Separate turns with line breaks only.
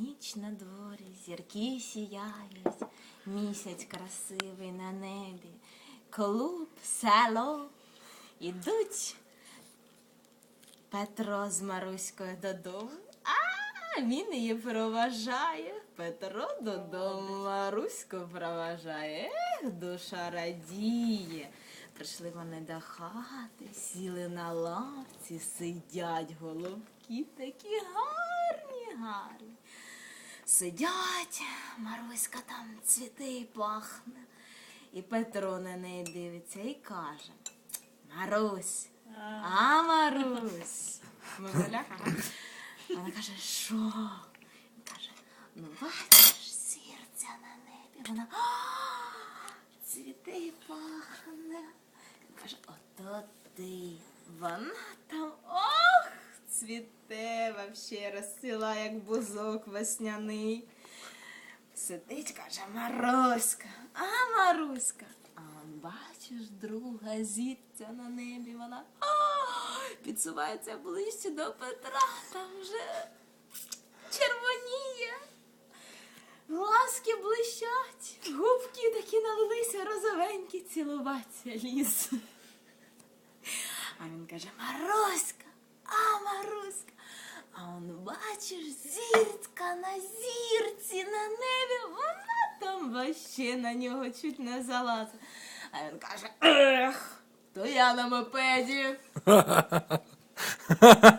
Ніч на дворі, зірки сіяють, місяць красивий на небі, клуб, село. Ідуть Петро з Маруською додому. А він її проважає. Петро додому Маруську проважає. Ех, душа радіє. Прийшли вони до хати, сіли на лавці, сидять голубки такі гарні, гарні. Сидять, Маруська там цвіте і пахне. І Петро на неї дивиться і каже: Марусь, а Марусь. Вона каже, що? Він каже, ну бачиш серця на небі. Вона «А, цвіте і пахне. Він каже, ото ти. Вона ох, цвіте вообще, розцвіла, як бузок весняний. Сидить, каже, Маруська, а Маруська. А бачиш, друга зіття на небі, вона а, підсувається ближче до Петра, там вже червоніє. Глазки блищать, губки такі налилися розовенькі, цілуватися ліз. А він каже, Маруська, а Маруська. А он бачиш, зірка на зірці на небі, вона там ваще на нього чуть не залазить. А він каже, ех, то я на мопеді.